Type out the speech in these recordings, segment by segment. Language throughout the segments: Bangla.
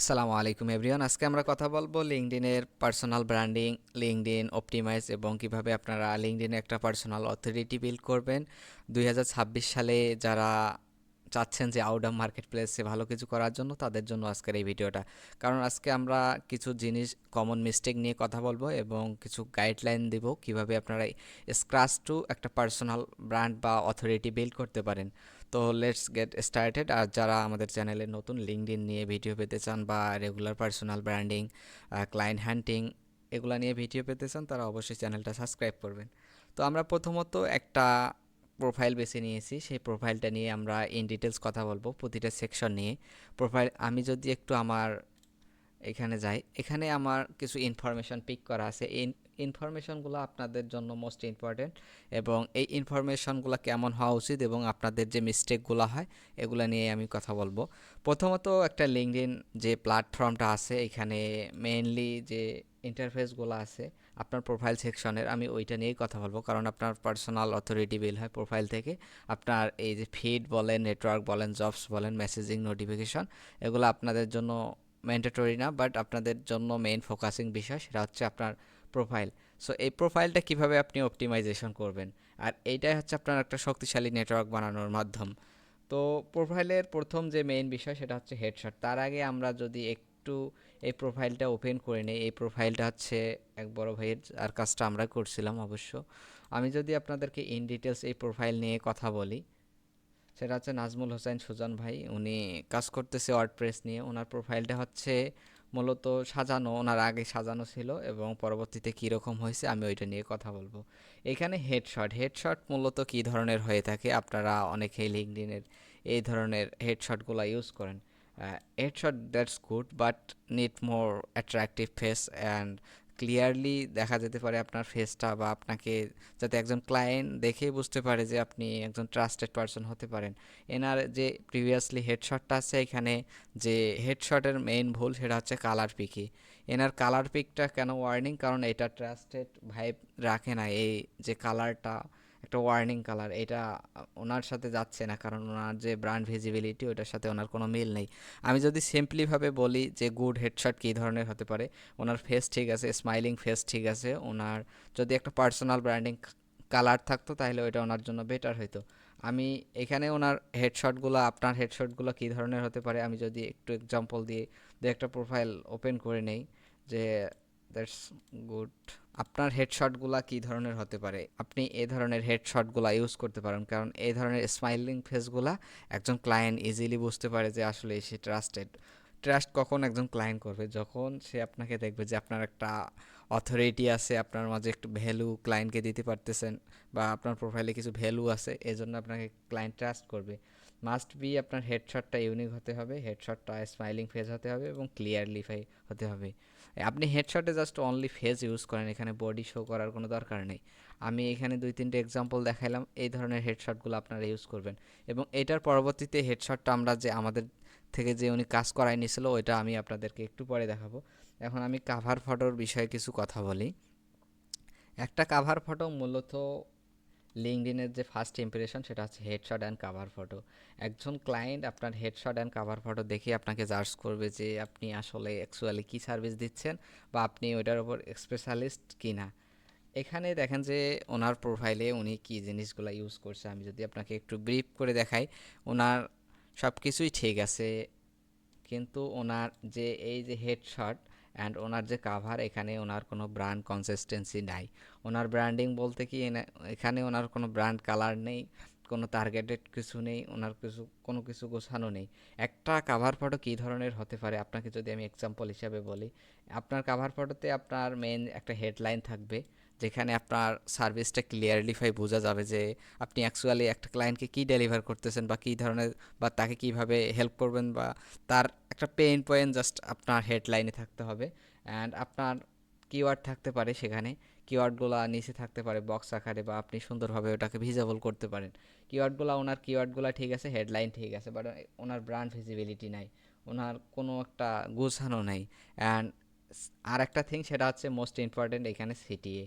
আসসালামু আলাইকুম এভরিওয়ান। আজকে আমরা কথা বলব লিঙ্কডিনের পার্সোনাল ব্র্যান্ডিং লিঙ্কডিন অপটিমাইজ এবং কীভাবে আপনারা লিঙ্কডিনে একটা পার্সোনাল অথরিটি বিল্ড করবেন। দুই হাজার ছাব্বিশ সালে যারা চাচ্ছেন যে আউটডাম মার্কেট প্লেসে ভালো কিছু করার জন্য, তাদের জন্য আজকের এই ভিডিওটা। কারণ আজকে আমরা কিছু জিনিস কমন মিস্টেক নিয়ে কথা বলব এবং কিছু গাইডলাইন দিব কীভাবে আপনারা স্ক্রাচ টু একটা পার্সোনাল ব্র্যান্ড বা অথরিটি বিল্ড করতে পারেন। তো লেটস গেট স্টার্টেড আর যারা আমাদের চ্যানেলে নতুন লিঙ্কডিন নিয়ে ভিডিও পেতে চান বা regular personal branding client hunting এগুলো নিয়ে ভিডিও পেতে চান, তারা অবশ্যই চ্যানেলটা সাবস্ক্রাইব করবেন। তো আমরা প্রথমত একটা প্রোফাইল বেছে নিয়েছি। সেই প্রোফাইলটা নিয়ে আমরা ইন ডিটেলস কথা বলব প্রতিটা সেকশন নিয়ে। প্রোফাইল আমি যদি একটু আমার এখানে যাই। এখানে আমার কিছু ইনফরমেশন পিক করা আছে। এই ইনফরমেশনগুলো আপনাদের জন্য মোস্ট ইম্পর্টেন্ট এবং এই ইনফরমেশনগুলো কেমন হওয়া উচিত এবং আপনাদের যে মিস্টেকগুলো হয়, এগুলো নিয়ে আমি কথা বলব। প্রথমত একটা লিঙ্কডিন যে প্ল্যাটফর্মটা আছে, এখানে মেইনলি যে ইন্টারফেসগুলো আছে, আপনার প্রোফাইল সেকশনের আমি ওইটা নিয়েই কথা বলব। কারণ আপনার পার্সোনাল অথরিটি বিল হয় প্রোফাইল থেকে। আপনার এই যে ফিড বলেন নেটওয়ার্ক বলেন জবস বলেন মেসেজিং নোটিফিকেশন এগুলো আপনাদের জন্য ম্যান্ডেটরি না বাট আপনাদের জন্য মেইন ফোকাসিং বিষয় সেটা হচ্ছে আপনার প্রোফাইল সো এই প্রোফাইলটা কীভাবে আপনি অপটিমাইজেশন করবেন? আর এইটাই হচ্ছে আপনার একটা শক্তিশালী নেটওয়ার্ক বানানোর মাধ্যম। তো প্রোফাইলের প্রথম যে মেইন বিষয় সেটা হচ্ছে হেডশট তার আগে আমরা যদি একটু এই প্রোফাইলটা ওপেন করে নিই, এই প্রোফাইলটা হচ্ছে এক বড় ভাইয়ের আর কাজটা আমরা করছিলাম অবশ্য। আমি যদি আপনাদেরকে ইন ডিটেলস এই প্রোফাইল নিয়ে কথা বলি সেটা হচ্ছে নাজমুল হোসেন সুজন ভাই। উনি কাজ করতেছে ওয়ার্ডপ্রেস নিয়ে। ওনার প্রোফাইলটা হচ্ছে মূলত সাজানো, ওনার আগে সাজানো ছিল এবং পরবর্তীতে কীরকম হয়েছে আমি ওইটা নিয়ে কথা বলব। এখানে হেডশট হেডশট মূলত কী ধরনের হয়ে থাকে আপনারা অনেকেই লিঙ্কডিনের এই ধরনের হেডশটগুলো ইউজ করেন। Headshot that's good but need more attractive face and clearly দেখা যেতে পারে আপনার ফেসটা বা আপনাকে যাতে একজন ক্লায়েন্ট দেখেই বুঝতে পারে যে আপনি একজন ট্রাস্টেড পারসন হতে পারেন। এনার যে প্রিভিয়াসলি হেডশটটা আছে, এখানে যে হেডশটের মেইন ভুল সেটা হচ্ছে কালার পিকি এনার কালার পিকটা কেন ওয়ার্নিং কারণ এটা ট্রাস্টেড ভাইব রাখে না। এই যে কালারটা একটা ওয়ার্নিং কালার এটা ওনার সাথে যাচ্ছে না, কারণ ওনার যে ব্র্যান্ড ভিজিবিলিটি ওটার সাথে ওনার কোনো মিল নেই। আমি যদি সিম্পলিভাবে বলি যে গুড হেডশট কী ধরনের হতে পারে, ওনার ফেস ঠিক আছে স্মাইলিং ফেস ঠিক আছে, ওনার যদি একটা পার্সোনাল ব্র্যান্ডিং কালার থাকতো, তাহলে ওইটা ওনার জন্য বেটার হতো আমি এখানে ওনার হেডশটগুলো আপনার হেডশটগুলো কী ধরনের হতে পারে, আমি যদি একটু এক্সাম্পল দিয়ে দু একটা প্রোফাইল ওপেন করে নেই, যে দ্যাটস গুড আপনার হেডশটগুলা কী ধরনের হতে পারে? আপনি এ ধরনের হেডশটগুলা ইউজ করতে পারেন। কারণ এই ধরনের স্মাইলিং ফেসগুলা একজন ক্লায়েন্ট ইজিলি বুঝতে পারে যে আসলে সে ট্রাস্টেড ট্রাস্ট কখন একজন ক্লায়েন্ট করবে? যখন সে আপনাকে দেখবে যে আপনার একটা অথরিটি আছে, আপনার মাঝে একটু ভ্যালু ক্লায়েন্টকে দিতে পারতেছেন বা আপনার প্রোফাইলে কিছু ভ্যালু আছে এই জন্য আপনাকে ক্লায়েন্ট ট্রাস্ট করবে। মাস্ট বি আপনার হেডশটটা ইউনিক হতে হবে হেডশটটা স্মাইলিং ফেস হতে হবে এবং ক্লিয়ারলি হতে হবে। আপনি হেডশটে জাস্ট অনলি ফেস ইউজ করেন, এখানে বডি শো করার কোনো দরকার নেই। আমি এখানে দুই তিনটে এক্সাম্পল দেখাইলাম, এই ধরনের হেডশটগুলো আপনারা ইউজ করবেন। এবং এটার পরবর্তীতে হেডশটটা আমরা যে আমাদের থেকে যে উনি কাজ করাই নিয়েছিল, ওইটা আমি আপনাদেরকে একটু পরে দেখাবো। এখন আমি কাভার ফটোর বিষয়ে কিছু কথা বলি। একটা কাভার ফটো মূলত লিঙ্কডিনের যে ফার্স্ট ইম্প্রেশন সেটা হচ্ছে হেডশট অ্যান্ড কাভার ফটো একজন ক্লায়েন্ট আপনার হেডশট অ্যান্ড কাভার ফটো দেখে আপনাকে জার্জ করবে যে আপনি আসলে অ্যাকচুয়ালি কী সার্ভিস দিচ্ছেন বা আপনি ওইটার উপর স্পেশালিস্ট কি না এখানে দেখেন যে ওনার প্রোফাইলে উনি কী জিনিসগুলো ইউজ করছে। আমি যদি আপনাকে একটু ব্রিফ করে দেখাই, ওনার সব কিছুই ঠিক আছে, কিন্তু ওনার যে এই যে হেডশট অ্যান্ড ওনার যে কাভার এখানে ওনার কোনো ব্র্যান্ড কনসিস্টেন্সি নাই। ওনার ব্র্যান্ডিং বলতে কি এখানে ওনার কোনো ব্র্যান্ড কালার নেই, কোনো টার্গেটেড কিছু নেই, ওনার কিছু, কোনো কিছু গোছানো নেই। একটা কাভার ফটো কী ধরনের হতে পারে? আপনাকে যদি আমি এক্সাম্পল হিসাবে বলি, আপনার কাভার ফটোতে আপনার মেন একটা হেডলাইন থাকবে। যেখানে আপনার সার্ভিসটা ক্লিয়ারলিফাই বোঝা যাবে যে আপনি অ্যাকচুয়ালি একটা ক্লায়েন্টকে কী ডেলিভার করতেছেন বা কী ধরনের বা তাকে কীভাবে হেল্প করবেন বা তার একটা পেইন পয়েন্ট জাস্ট আপনার হেডলাইনে থাকতে হবে অ্যান্ড আপনার কিওয়ার্ড থাকতে পারে সেখানে। কিওয়ার্ডগুলো নিচে থাকতে পারে বক্স আকারে বা আপনি সুন্দরভাবে ওটাকে ভিজাবল করতে পারেন। কিওয়ার্ডগুলো ওনার কিওয়ার্ডগুলো ঠিক আছে হেডলাইন ঠিক আছে বাট ওনার ব্র্যান্ড ভিজিবিলিটি নাই, ওনার কোনো একটা গোছানো নেই। অ্যান্ড আর একটা থিং সেটা হচ্ছে মোস্ট ইম্পর্টেন্ট এখানে CTA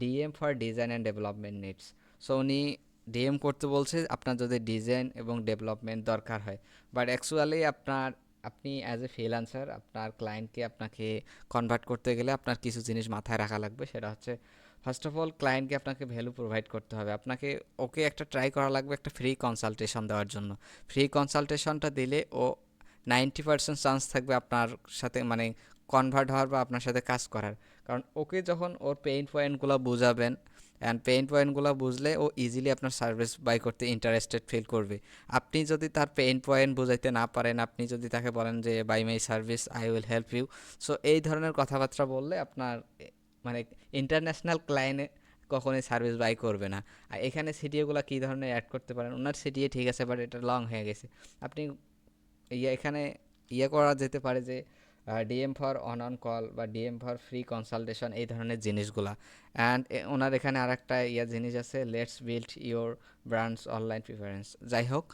DM for design and development needs so উনি ডিএম করতে বলছে আপনার যদি ডিজাইন এবং ডেভেলপমেন্ট দরকার হয়। বাট অ্যাকচুয়ালি আপনার, আপনি অ্যাজ এ ফ্রিল্যান্সার আপনার ক্লায়েন্টকে আপনাকে কনভার্ট করতে গেলে আপনার কিছু জিনিস মাথায় রাখা লাগবে। সেটা হচ্ছে ফার্স্ট অফ অল ক্লায়েন্টকে আপনাকে ভ্যালু প্রোভাইড করতে হবে। আপনাকে ওকে একটা ট্রাই করা লাগবে একটা ফ্রি কনসালটেশন দেওয়ার জন্য। ফ্রি কনসালটেশনটা দিলে ও নাইনটি পার্সেন্ট চান্স থাকবে আপনার সাথে মানে কনভার্ট হওয়ার বা আপনার সাথে কাজ করার। কারণ ওকে যখন ওর পেইন পয়েন্টগুলো বুঝাবেন অ্যান্ড পেইন পয়েন্টগুলো বুঝলে ও ইজিলি আপনার সার্ভিস বাই করতে ইন্টারেস্টেড ফিল করবে। আপনি যদি তার পেইন পয়েন্ট বোঝাইতে না পারেন, আপনি যদি তাকে বলেন যে buy my service I will help you so এই ধরনের কথাবার্তা বললে আপনার মানে ইন্টারন্যাশনাল ক্লায়েন্টে কখনোই সার্ভিস বাই করবে না। আর এখানে সিটিএগুলো কী ধরনের অ্যাড করতে পারেন? ওনার সিটিএ ঠিক আছে বাট এটা লং হয়ে গেছে। আপনি ইয়ে এখানে ইয়ে করা যেতে পারে যে DM for on on call বা ডিএম ফর ফ্রি কনসালটেশন এই ধরনের জিনিসগুলা। অ্যান্ড ওনার এখানে আর একটা ইয়া জিনিস আছে let's build your brands online preference যাই হোক,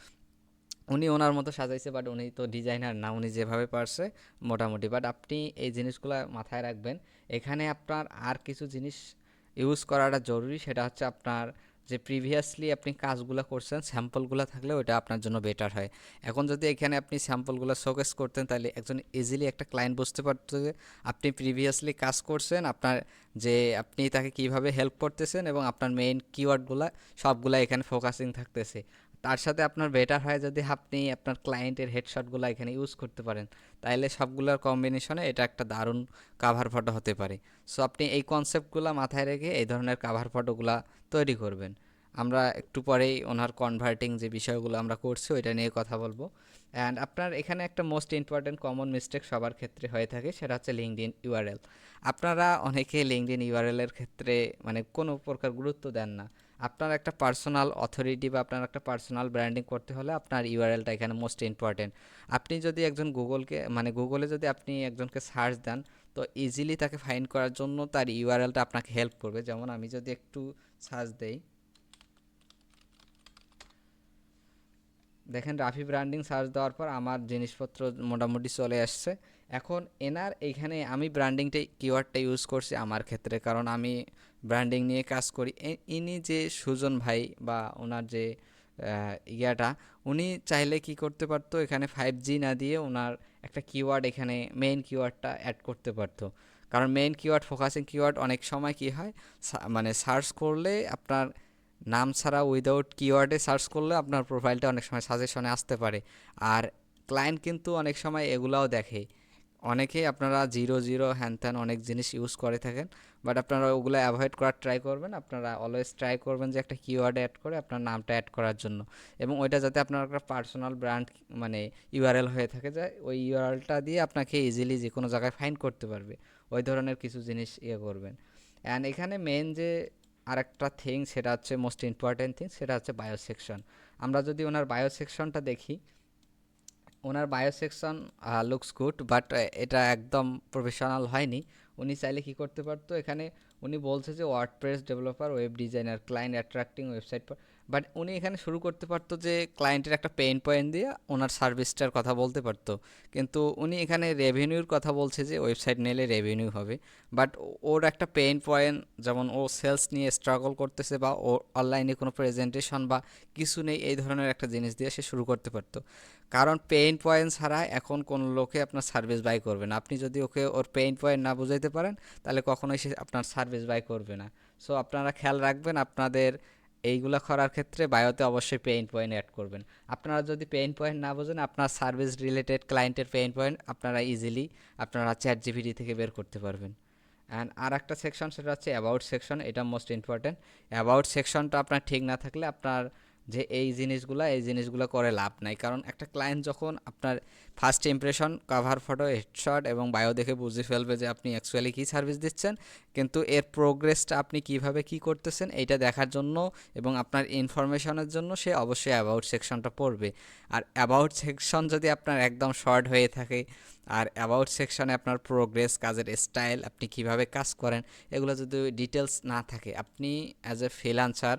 উনি ওনার মতো সাজাইছে বাট উনি তো ডিজাইনার না, উনি যেভাবে পারছে, মোটামুটি। বাট আপনি এই জিনিসগুলো মাথায় রাখবেন, এখানে আপনার আর কিছু জিনিস ইউজ করাটা জরুরি, সেটা হচ্ছে আপনার যে প্রিভিয়াসলি আপনি কাজগুলো করছেন, স্যাম্পলগুলো থাকলে ওইটা আপনার জন্য বেটার হয়। এখন যদি এখানে আপনি স্যাম্পলগুলো শোকেস করতেন, তাহলে একজন ইজিলি একটা ক্লায়েন্ট বুঝতে পারত যে আপনি প্রিভিয়াসলি কাজ করছেন, আপনার যে আপনি তাকে কীভাবে হেল্প করতেছেন এবং আপনার মেইন কিওয়ার্ডগুলো সবগুলো এখানে ফোকাসিং থাকতেছে। তার সাথে আপনার বেটার হয় যদি আপনি আপনার ক্লায়েন্টের হেডশটগুলো এখানে ইউজ করতে পারেন। তাইলে সবগুলোর কম্বিনেশনে এটা একটা দারুণ কাভার ফটো হতে পারে। সো আপনি এই কনসেপ্টগুলো মাথায় রেখে এই ধরনের কাভার ফটোগুলা তৈরি করবেন। আমরা একটু পরেই ওনার কনভার্টিং যে বিষয়গুলো আমরা করছি, ওইটা নিয়ে কথা বলব। অ্যান্ড আপনার এখানে একটা মোস্ট ইম্পর্ট্যান্ট কমন মিস্টেক সবার ক্ষেত্রে হয়ে থাকে, সেটা হচ্ছে লিঙ্কডিন ইউআরএল আপনারা অনেকে লিঙ্কড ইন ইউআরএলের ক্ষেত্রে মানে কোনো প্রকার গুরুত্ব দেন না। আপনার একটা পার্সোনাল অথরিটি বা আপনার একটা পার্সোনাল ব্র্যান্ডিং করতে হলে আপনার ইউআরএলটা এখানে মোস্ট ইম্পর্টেন্ট আপনি যদি একজন গুগলকে মানে গুগলে যদি আপনি একজনকে সার্চ দেন, তো ইজিলি তাকে ফাইন্ড করার জন্য তার ইউআরএলটা আপনাকে হেল্প করবে। যেমন আমি যদি একটু সার্চ দেই দেখেন রাফি ব্র্যান্ডিং সার্চ দেওয়ার পর আমার জিনিসপত্র মোটামুটি চলে আসছে। এখন এনার এইখানে আমি ব্র্যান্ডিংটা কিওয়ার্ডটা ইউজ করছি আমার ক্ষেত্রে। কারণ আমি ব্র্যান্ডিং নিয়ে কাজ করি। ইনি যে সুজন ভাই বা ওনার যে ইয়াটা, উনি চাইলে কি করতে পারতো? এখানে ফাইভ জি না দিয়ে ওনার একটা কিওয়ার্ড এখানে মেইন কিওয়ার্ডটা অ্যাড করতে পারতো। কারণ মেইন কিওয়ার্ড ফোকাসিং কিওয়ার্ড অনেক সময় কি হয়? মানে সার্চ করলে আপনার নাম ছাড়া উইদাউট কিওয়ার্ডে সার্চ করলে আপনার প্রোফাইলটা অনেক সময় সাজেশনে আসতে পারে। আর ক্লায়েন্ট কিন্তু অনেক সময় এগুলাও দেখে। অনেকেই আপনারা জিরো জিরো হ্যান ত্যান অনেক জিনিস ইউজ করে থাকেন বাট আপনারা ওগুলো অ্যাভয়েড করার ট্রাই করবেন। আপনারা অলওয়েজ ট্রাই করবেন যে একটা কিওয়ার্ড অ্যাড করে আপনার নামটা অ্যাড করার জন্য। এবং ওইটা যাতে আপনার একটা পার্সোনাল ব্র্যান্ড মানে ইউআরএল হয়ে থাকে যে ওই ইউআরএলটা দিয়ে আপনাকে ইজিলি যে কোনো জায়গায় ফাইন্ড করতে পারবে। ওই ধরনের কিছু জিনিস ইয়ে করবেন। অ্যান্ড এখানে মেন যে আরেকটা থিং সেটা হচ্ছে মোস্ট ইম্পর্ট্যান্ট থিং সেটা হচ্ছে বায়ো সেকশন আমরা যদি ওনার বায়ো সেকশনটা দেখি, ওনার bio section looks good but এটা একদম প্রফেশনাল হয়নি। উনি চাইলে কী করতে পারতো? এখানে উনি বলছে যে WordPress developer web designer client attracting website but উনি এখানে শুরু করতে পারতো যে ক্লায়েন্টের একটা পেইন পয়েন্ট দিয়ে ওনার সার্ভিসটার কথা বলতে পারতো। কিন্তু উনি এখানে রেভিনিউর কথা বলছে যে ওয়েবসাইট নিলে রেভিনিউ হবে। বাট ওর একটা পেইন পয়েন্ট যেমন ও সেলস নিয়ে স্ট্রাগল করতেছে বা ও অনলাইনে কোনো প্রেজেন্টেশন বা কিছু নেই, এই ধরনের একটা জিনিস দিয়ে সে শুরু করতে পারতো। কারণ পেইন পয়েন্ট ছাড়া এখন কোন লোকে আপনার সার্ভিস বাই করবে না। আপনি যদি ওকে ওর পেইন পয়েন্ট না বুঝাইতে পারেন, তাহলে কখনোই সে আপনার সার্ভিস বাই করবে না। সো আপনারা খেয়াল রাখবেন, আপনাদের এইগুলো করার ক্ষেত্রে বায়োতে অবশ্যই পেইন পয়েন্ট অ্যাড করবেন। আপনারা যদি পেইন পয়েন্ট না বোঝেন, আপনার সার্ভিস রিলেটেড ক্লায়েন্টের পেইন পয়েন্ট আপনারা ইজিলি আপনারা চ্যাট জিপিটি থেকে বের করতে পারবেন। অ্যান্ড আর একটা সেকশন সেটা হচ্ছে অ্যাবাউট সেকশন এটা মোস্ট ইম্পর্ট্যান্ট অ্যাবাউট সেকশনটা আপনার ঠিক না থাকলে আপনার যে এই জিনিসগুলো এই জিনিসগুলো করে লাভ নাই। কারণ একটা ক্লায়েন্ট যখন আপনার first impression cover photo headshot এবং বায়ো দেখে বুঝে ফেলবে যে আপনি অ্যাকচুয়ালি কী সার্ভিস দিচ্ছেন, কিন্তু এর প্রোগ্রেসটা আপনি কীভাবে কি করতেছেন, এইটা দেখার জন্য এবং আপনার ইনফরমেশনের জন্য সে অবশ্যই অ্যাবাউট সেকশনটা পড়বে। আর অ্যাবাউট সেকশন যদি আপনার একদম শর্ট হয়ে থাকে, আর অ্যাবাউট সেকশনে আপনার প্রোগ্রেস কাজের স্টাইল আপনি কীভাবে কাজ করেন, এগুলো যদি ডিটেলস না থাকে, আপনি অ্যাজ এ ফ্রিলান্সার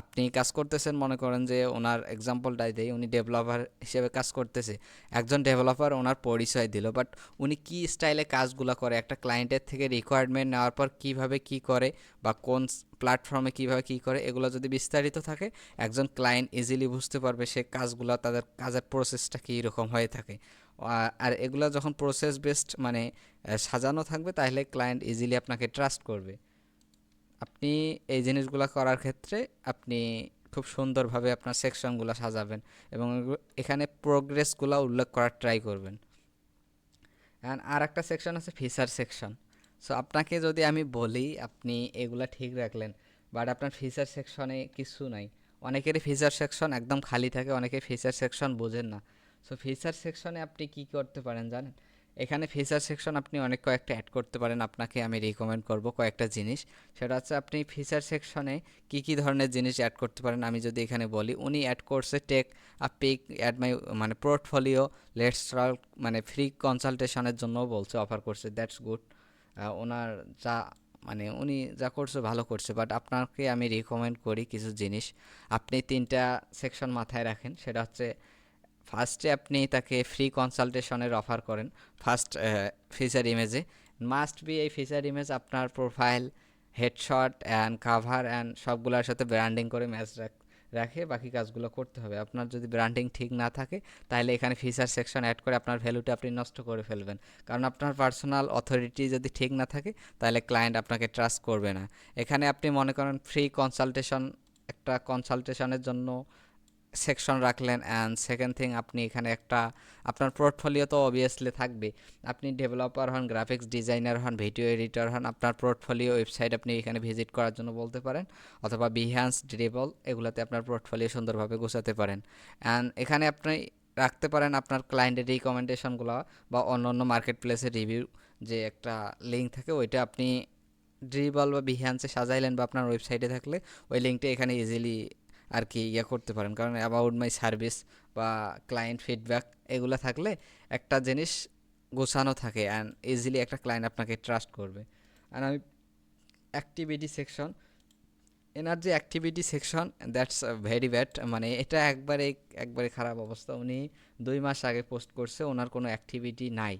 আপনি কাজ করতেছেন, মনে করেন যে ওনার এক্সাম্পলটাই দেই, উনি ডেভেলপার হিসেবে কাজ করতেছে। একজন ডেভেলপার ওনার পরিচয় দিল বাট উনি কি স্টাইলে কাজগুলো করে, একটা ক্লায়েন্টের থেকে রিকোয়ারমেন্ট নেওয়ার পর কীভাবে কি করে, বা কোন প্ল্যাটফর্মে কীভাবে কি করে, এগুলো যদি বিস্তারিত থাকে, একজন ক্লায়েন্ট ইজিলি বুঝতে পারবে সে কাজগুলো, তাদের কাজের প্রসেসটা কী রকম হয়ে থাকে। আর এগুলো যখন প্রসেস বেসড মানে সাজানো থাকবে, তাহলে ক্লায়েন্ট ইজিলি আপনাকে ট্রাস্ট করবে। আপনি এই জিনিসগুলো করার ক্ষেত্রে আপনি খুব সুন্দরভাবে আপনার সেকশনগুলো সাজাবেন এবং এখানে প্রোগ্রেসগুলো উল্লেখ করার ট্রাই করবেন। অ্যান্ড আর একটা সেকশন আছে ফিচার সেকশন। সো আপনাকে যদি আমি বলি, আপনি এগুলা ঠিক রাখলেন, বাট আপনার ফিচার সেকশনে কিছু নাই। অনেকেরই ফিচার সেকশন একদম খালি থাকে অনেকে ফিচার সেকশন বোঝেন না। সো ফিচার সেকশনে আপনি কি করতে পারেন জানেন? এখানে ফিচার সেকশন আপনি অনেক কয়েকটা অ্যাড করতে পারেন, আপনাকে আমি রিকমেন্ড করব কয়েকটা জিনিস। সেটা হচ্ছে আপনি ফিচার সেকশনে কি কি ধরনের জিনিস অ্যাড করতে পারেন, আমি যদি এখানে বলি, উনি অ্যাড করছে take a pic add my মানে পোর্টফোলিও লেটস মানে ফ্রি কনসালটেশনের জন্য বলছে অফার করছে দ্যাটস গুড ওনার যা মানে উনি যা করছে ভালো করছে বাট আপনাকে আমি রিকমেন্ড করি কিছু জিনিস। আপনি তিনটা সেকশন মাথায় রাখেন, সেটা হচ্ছে ফার্স্টে আপনি তাকে ফ্রি কনসালটেশনের অফার করেন ফার্স্ট ফিচার ইমেজে মাস্ট বি এই ফিচার ইমেজ আপনার profile headshot and cover and সবগুলোর সাথে ব্র্যান্ডিং করে ম্যাচ রাখে বাকি কাজগুলো করতে হবে। আপনার যদি ব্র্যান্ডিং ঠিক না থাকে, তাহলে এখানে ফিচার সেকশন অ্যাড করে আপনার ভ্যালুটা আপনি নষ্ট করে ফেলবেন। কারণ আপনার পার্সোনাল অথরিটি যদি ঠিক না থাকে, তাহলে ক্লায়েন্ট আপনাকে ট্রাস্ট করবে না। এখানে আপনি মনে করেন ফ্রি কনসালটেশন একটা কনসালটেশনের জন্য সেকশন রাখলেন অ্যান্ড সেকেন্ড থিং আপনি এখানে একটা, আপনার পোর্টফোলিও তো অবভিয়াসলি থাকবে আপনি ডেভেলপার হন গ্রাফিক্স ডিজাইনার হন ভিডিও এডিটর হন, আপনার পোর্টফোলিও ওয়েবসাইট আপনি এখানে ভিজিট করার জন্য বলতে পারেন, অথবা বিহ্যান্স ড্রিবল এগুলোতে আপনার পোর্টফোলিও সুন্দরভাবে গোছাতে পারেন। অ্যান্ড এখানে আপনি রাখতে পারেন আপনার ক্লায়েন্টের রিকমেন্ডেশনগুলো বা অন্য অন্য মার্কেট প্লেসের রিভিউ যে একটা লিঙ্ক থাকে, ওইটা আপনি ড্রিবল বা বিহ্যান্সে সাজাইলেন বা আপনার ওয়েবসাইটে থাকলে, ওই লিঙ্কটা এখানে ইজিলি আর কি ইয়ে করতে পারেন। কারণ অ্যাবাউট মাই সার্ভিস বা ক্লায়েন্ট ফিডব্যাক এগুলো থাকলে একটা জিনিস গোছানো থাকে অ্যান্ড ইজিলি একটা ক্লায়েন্ট আপনাকে ট্রাস্ট করবে। অ্যান্ড আমি অ্যাক্টিভিটি সেকশন এনার যে activity section that's very bad মানে এটা একবারে একবারে খারাপ অবস্থা। উনি দুই মাস আগে পোস্ট করছে, ওনার কোনো অ্যাক্টিভিটি নাই।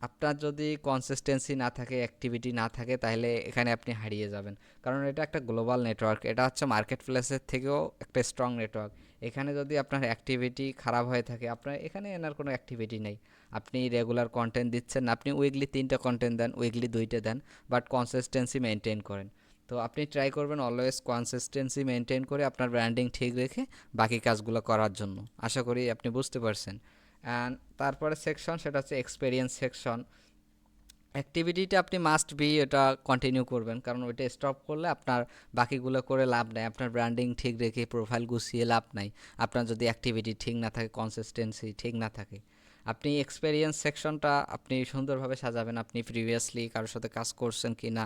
আপনার যদি কনসিস্টেন্সি না থাকে অ্যাক্টিভিটি না থাকে, তাহলে এখানে আপনি হারিয়ে যাবেন। কারণ এটা একটা গ্লোবাল নেটওয়ার্ক এটা হচ্ছে মার্কেট প্লেসের থেকেও একটা স্ট্রং নেটওয়ার্ক এখানে যদি আপনার অ্যাক্টিভিটি খারাপ হয়ে থাকে, আপনার, এখানে এনার কোনো অ্যাক্টিভিটি নেই। আপনি রেগুলার কন্টেন্ট দিচ্ছেন আপনি উইকলি তিনটা কন্টেন্ট দেন উইকলি দুইটা দেন বাট কনসিস্টেন্সি মেনটেন করেন। তো আপনি ট্রাই করবেন অলওয়েজ কনসিস্টেন্সি মেনটেন করে আপনার ব্র্যান্ডিং ঠিক রেখে বাকি কাজগুলো করার জন্য। আশা করি আপনি বুঝতে পারছেন। অ্যান্ড তারপরে সেকশন সেটা হচ্ছে এক্সপেরিয়েন্স সেকশন অ্যাক্টিভিটিটা আপনি মাস্ট বি এটা কন্টিনিউ করবেন, কারণ ওইটা স্টপ করলে আপনার বাকিগুলো করে লাভ নাই। আপনার ব্র্যান্ডিং ঠিক রেখে প্রোফাইল গুছিয়ে লাভ নাই। আপনার যদি অ্যাক্টিভিটি ঠিক না থাকে কনসিস্টেন্সি ঠিক না থাকে। আপনি এক্সপেরিয়েন্স সেকশনটা আপনি সুন্দরভাবে সাজাবেন। আপনি প্রিভিয়াসলি কারোর সাথে কাজ করছেন কি না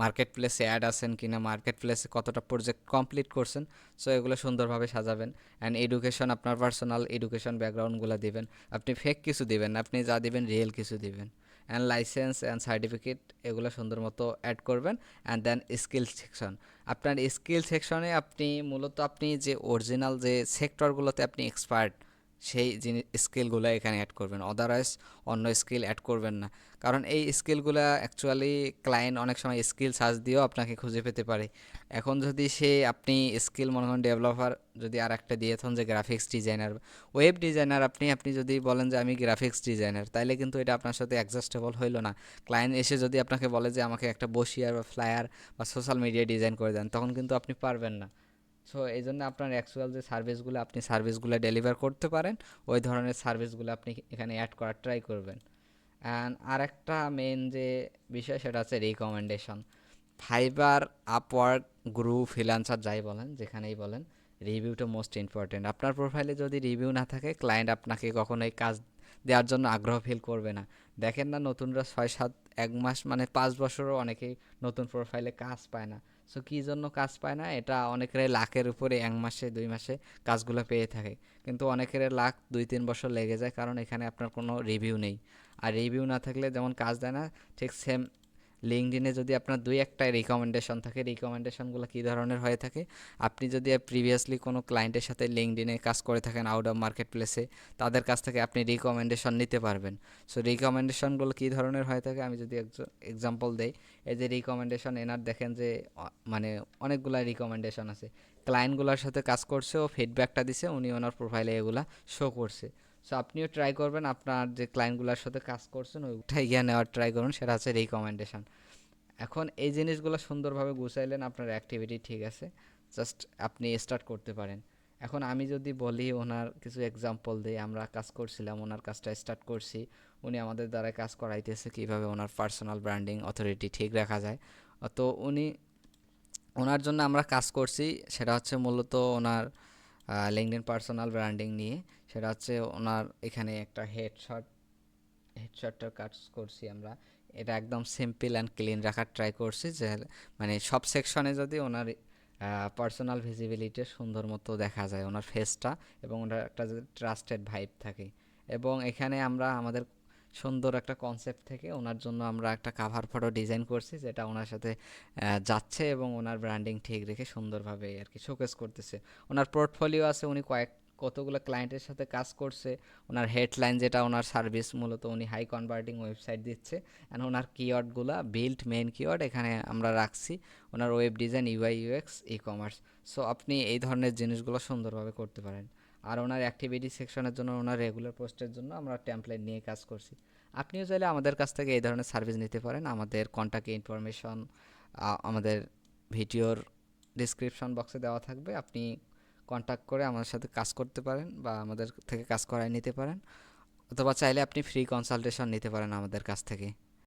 মার্কেট প্লেসে অ্যাড আছেন কি না মার্কেট প্লেসে কতটা প্রজেক্ট কমপ্লিট করছেন সো এগুলো সুন্দরভাবে সাজাবেন। অ্যান্ড এডুকেশন আপনার পার্সোনাল এডুকেশন ব্যাকগ্রাউন্ডগুলো দিবেন। আপনি ফেক কিছু দিবেন আপনি যা দিবেন রিয়েল কিছু দিবেন। অ্যান্ড লাইসেন্স অ্যান্ড সার্টিফিকেট এগুলো সুন্দর মতো অ্যাড করবেন। অ্যান্ড দেন স্কিল সেকশন আপনার স্কিল সেকশনে আপনি মূলত আপনি যে অরিজিনাল যে সেক্টরগুলোতে আপনি এক্সপার্ট সেই জিনিস, স্কিলগুলো এখানে অ্যাড করবেন। আদারওয়াইজ অন্য স্কিল অ্যাড করবেন না। কারণ এই স্কিলগুলো অ্যাকচুয়ালি ক্লায়েন্ট অনেক সময় স্কিল সার্চ দিয়েও আপনাকে খুঁজে পেতে পারে। এখন যদি সে, আপনি স্কিল মনে করেন ডেভেলপার যদি আর একটা দিয়ে থাকুন যে গ্রাফিক্স ডিজাইনার ওয়েব ডিজাইনার আপনি আপনি যদি বলেন যে আমি গ্রাফিক্স ডিজাইনার তাইলে কিন্তু এটা আপনার সাথে অ্যাডজাস্টেবল হইল না। ক্লায়েন্ট এসে যদি আপনাকে বলে যে আমাকে একটা বসিয়ার বা ফ্লায়ার বা সোশ্যাল মিডিয়া ডিজাইন করে দেন, তখন কিন্তু আপনি পারবেন না। সো এই জন্য আপনার অ্যাকচুয়াল যে সার্ভিসগুলো আপনি সার্ভিসগুলো ডেলিভার করতে পারেন, ওই ধরনের সার্ভিসগুলো আপনি এখানে অ্যাড করার ট্রাই করবেন। অ্যান্ড আরেকটা মেন যে বিষয়, সেটা হচ্ছে recommendation Fiverr Upwork Guru freelancer যাই বলেন, যেখানেই বলেন রিভিউটা মোস্ট ইম্পর্টেন্ট আপনার প্রোফাইলে যদি রিভিউ না থাকে ক্লায়েন্ট আপনাকে কখনোই কাজ দেওয়ার জন্য আগ্রহ ফিল করবে না। দেখেন না, নতুনরা ছয় সাত, এক মাস মানে পাঁচ বছরও অনেকেই নতুন প্রোফাইলে কাজ পায় না। সো কী জন্য কাজ পায় না? এটা অনেকের লাখের উপরে এক মাসে, দুই মাসে কাজগুলো পেয়ে থাকে। কিন্তু অনেকের লাখ দুই, তিন বছর লেগে যায় কারণ এখানে আপনার কোনো রিভিউ নেই। আর রিভিউ না থাকলে যেমন কাজ দেয় না, ঠিক সেম লিঙ্কডিনে যদি আপনার দুই একটা রিকমেন্ডেশন থাকে রিকমেন্ডেশনগুলো কী ধরনের হয়ে থাকে? আপনি যদি প্রিভিয়াসলি কোনো ক্লায়েন্টের সাথে লিঙ্কডিনে কাজ করে থাকেন আউট অফ মার্কেট প্লেসে তাদের কাছ থেকে আপনি রিকমেন্ডেশন নিতে পারবেন। সো রিকমেন্ডেশনগুলো কী ধরনের হয়ে থাকে? আমি যদি এক্সাম্পল দেই, এই যে রিকমেন্ডেশন এনার দেখেন যে মানে অনেকগুলা রিকমেন্ডেশন আছে। ক্লায়েন্টগুলোর সাথে কাজ করছে, ও ফিডব্যাকটা দিছে, উনি ওনার প্রোফাইলে এগুলা শো করছে। সো আপনিও ট্রাই করবেন, আপনার যে ক্লায়েন্টগুলোর সাথে কাজ করছেন, ওইটাই গিয়ে নেওয়ার ট্রাই করুন, সেটা হচ্ছে রিকমেন্ডেশন এখন এই জিনিসগুলো সুন্দরভাবে গুছাইলেন, আপনার অ্যাক্টিভিটি ঠিক আছে জাস্ট আপনি স্টার্ট করতে পারেন। এখন আমি যদি বলি, ওনার কিছু এক্সাম্পল দিই, আমরা কাজ করছিলাম, ওনার কাজটা স্টার্ট করছি, উনি আমাদের দ্বারা কাজ করাইতেছে কীভাবে ওনার পার্সোনাল ব্র্যান্ডিং অথরিটি ঠিক রাখা যায়। তো উনি, ওনার জন্য আমরা কাজ করছি, সেটা হচ্ছে মূলত ওনার লিঙ্কডিন পার্সোনাল ব্র্যান্ডিং নিয়ে। সেটা হচ্ছে ওনার এখানে একটা হেডশট হেডশটটার কাজ করছি আমরা। এটা একদম সিম্পল অ্যান্ড ক্লিন রাখার ট্রাই করছি যে মানে সব সেকশনে যদি ওনার পার্সোনাল ভিজিবিলিটি সুন্দর মতো দেখা যায় ওনার ফেসটা এবং ওনার একটা ট্রাস্টেড ভাইব থাকে। এবং এখানে আমরা আমাদের সুন্দর একটা কনসেপ্ট থেকে ওনার জন্য আমরা একটা কাভার ফটো ডিজাইন করছি যেটা ওনার সাথে যাচ্ছে এবং ওনার ব্র্যান্ডিং ঠিক রেখে সুন্দরভাবে আর কি শোকেস করতেছে। ওনার পোর্টফোলিও আছে উনি কয়েক কতগুলো ক্লায়েন্টের সাথে কাজ করছে, ওনার হেডলাইন যেটা, ওনার সার্ভিস মূলত উনি হাই কনভার্টিং ওয়েবসাইট দিচ্ছে অ্যান্ড ওনার কিওয়ার্ডগুলো বিল্ড মেইন কিওয়ার্ড এখানে আমরা রাখছি, ওনার web design UI UX e commerce so আপনি এই ধরনের জিনিসগুলো সুন্দরভাবে করতে পারেন। আর ওনার অ্যাক্টিভিটি সেকশনের জন্য, ওনার রেগুলার পোস্টের জন্য আমরা টেমপ্লেট নিয়ে কাজ করছি। আপনিও চাইলে আমাদের কাছ থেকে এই ধরনের সার্ভিস নিতে পারেন। আমাদের কন্ট্যাক্ট ইনফরমেশন আমাদের ভিডিওর ডিসক্রিপশন বক্সে দেওয়া থাকবে। আপনি কন্ট্যাক্ট করে আমাদের সাথে কাজ করতে পারেন বা আমাদের থেকে কাজ করায় নিতে পারেন। অথবা চাইলে আপনি ফ্রি কনসালটেশন নিতে পারেন আমাদের কাছ থেকে।